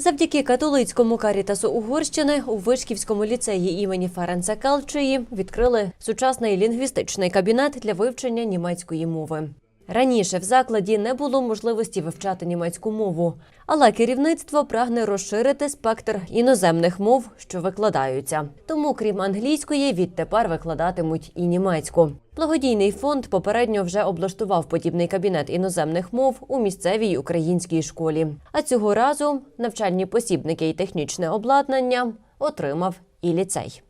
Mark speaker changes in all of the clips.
Speaker 1: Завдяки католицькому карітасу Угорщини у Вишківському ліцеї імені Ференца Калчиї відкрили сучасний лінгвістичний кабінет для вивчення німецької мови. Раніше в закладі не було можливості вивчати німецьку мову, але керівництво прагне розширити спектр іноземних мов, що викладаються. Тому, крім англійської, відтепер викладатимуть і німецьку. Благодійний фонд попередньо вже облаштував подібний кабінет іноземних мов у місцевій українській школі. А цього разу навчальні посібники і технічне обладнання отримав і ліцей.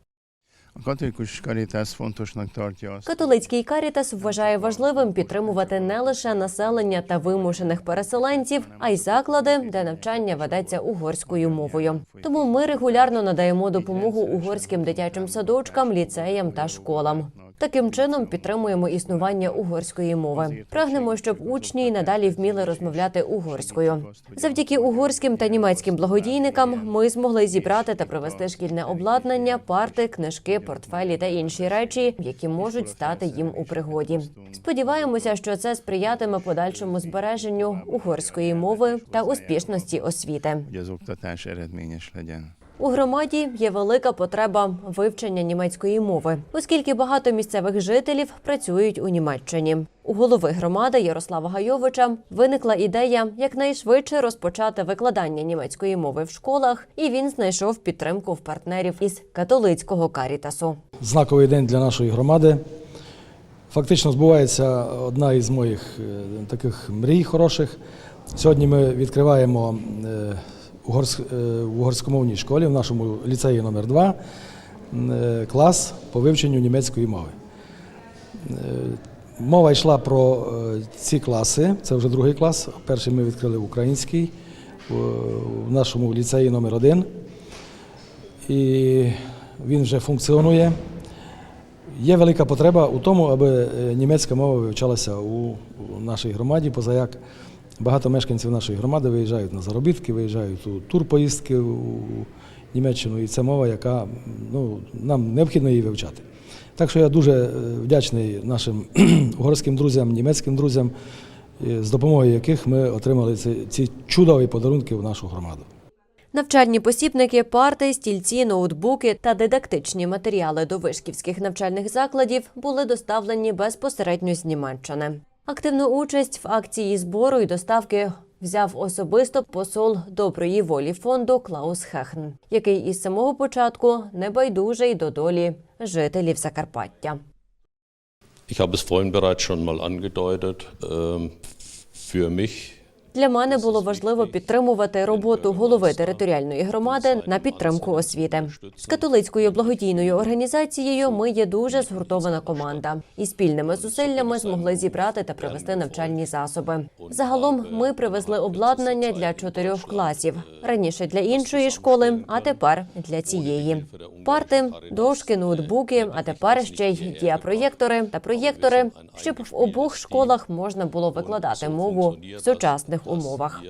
Speaker 1: Католицький карітас вважає важливим підтримувати не лише населення та вимушених переселенців, а й заклади, де навчання ведеться угорською мовою. Тому ми регулярно надаємо допомогу угорським дитячим садочкам, ліцеям та школам. Таким чином підтримуємо існування угорської мови. Прагнемо, щоб учні й надалі вміли розмовляти угорською. Завдяки угорським та німецьким благодійникам ми змогли зібрати та привезти шкільне обладнання, парти, книжки, портфелі та інші речі, які можуть стати їм у пригоді. Сподіваємося, що це сприятиме подальшому збереженню угорської мови та успішності освіти. У громаді є велика потреба вивчення німецької мови, оскільки багато місцевих жителів працюють у Німеччині. У голови громади Ярослава Гайовича виникла ідея якнайшвидше розпочати викладання німецької мови в школах, і він знайшов підтримку в партнерів із католицького карітасу.
Speaker 2: знаковий день для нашої громади. Фактично збувається одна із моїх е, таких мрій хороших. Сьогодні ми відкриваємо е, в угорськомовній школі, в нашому ліцеї номер 2 е, клас по вивченню німецької мови. Е, Мова йшла про е, ці класи, це вже другий клас. Перший ми відкрили український в- нашому ліцеї номер 1 і він вже функціонує. Є велика потреба у тому, аби е, німецька мова вивчалася у, нашій громаді, поза як багато мешканців нашої громади виїжджають на заробітки, виїжджають у турпоїздки у Німеччину, і це мова, яка ну, нам необхідно її вивчати. Так що я дуже е, вдячний нашим угорським друзям, німецьким друзям, з допомогою яких ми отримали ці чудові подарунки в нашу громаду.
Speaker 1: Навчальні посібники, парти, стільці, ноутбуки та дидактичні матеріали до вишківських навчальних закладів були доставлені безпосередньо з Німеччини. Активну участь в акції збору і доставки взяв особисто посол доброї волі фонду Клаус Хехн, який із самого початку небайдужий до долі жителів Закарпаття.
Speaker 3: Ich habe es vorhin bereits schon mal angedeutet. Ähm, Für mich
Speaker 1: Для мене було важливо підтримувати роботу голови територіальної громади на підтримку освіти. З католицькою благодійною організацією ми є дуже згуртована команда, і спільними зусиллями змогли зібрати та привезти навчальні засоби. Загалом ми привезли обладнання для чотирьох класів раніше для іншої школи, а тепер для цієї. Парти, дошки, ноутбуки, а тепер ще й діапроєктори та проєктори, щоб в обох школах можна було викладати мову в сучасних умовах.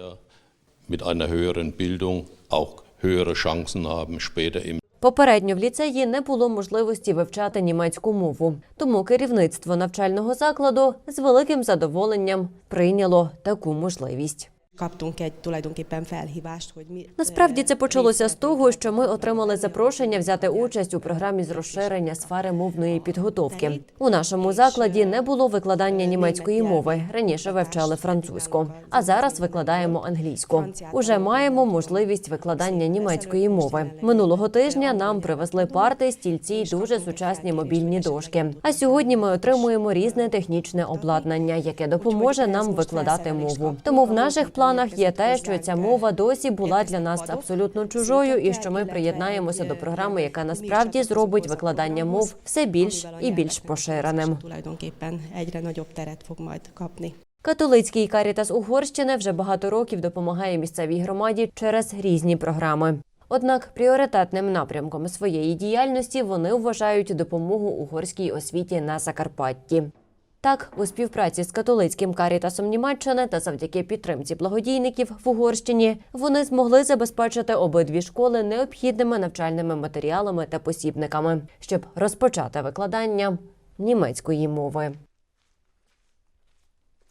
Speaker 1: Попередньо в ліцеї не було можливості вивчати німецьку мову, тому керівництво навчального закладу з великим задоволенням прийняло таку можливість.
Speaker 4: Kaptunk egy tulajdonképpen felhívást, hogy mi...
Speaker 1: Насправді це почалося з того, що ми отримали запрошення взяти участь у програмі з розширення сфери мовної підготовки. У нашому закладі не було викладання німецької мови. Раніше вивчали французьку, а зараз викладаємо англійську. Уже маємо можливість викладання німецької мови. Минулого тижня нам привезли парти, стільці й дуже сучасні мобільні дошки. А сьогодні ми отримуємо різне технічне обладнання, яке допоможе нам викладати мову. Тому в наших планах є те, що ця мова досі була для нас абсолютно чужою, і що ми приєднаємося до програми, яка насправді зробить викладання мов все більш і більш поширеним. Католицький карітас Угорщини вже багато років допомагає місцевій громаді через різні програми. Однак пріоритетним напрямком своєї діяльності вони вважають допомогу угорській освіті на Закарпатті. Так, у співпраці з католицьким карітасом Німеччини та завдяки підтримці благодійників в Угорщині вони змогли забезпечити обидві школи необхідними навчальними матеріалами та посібниками, щоб розпочати викладання німецької мови.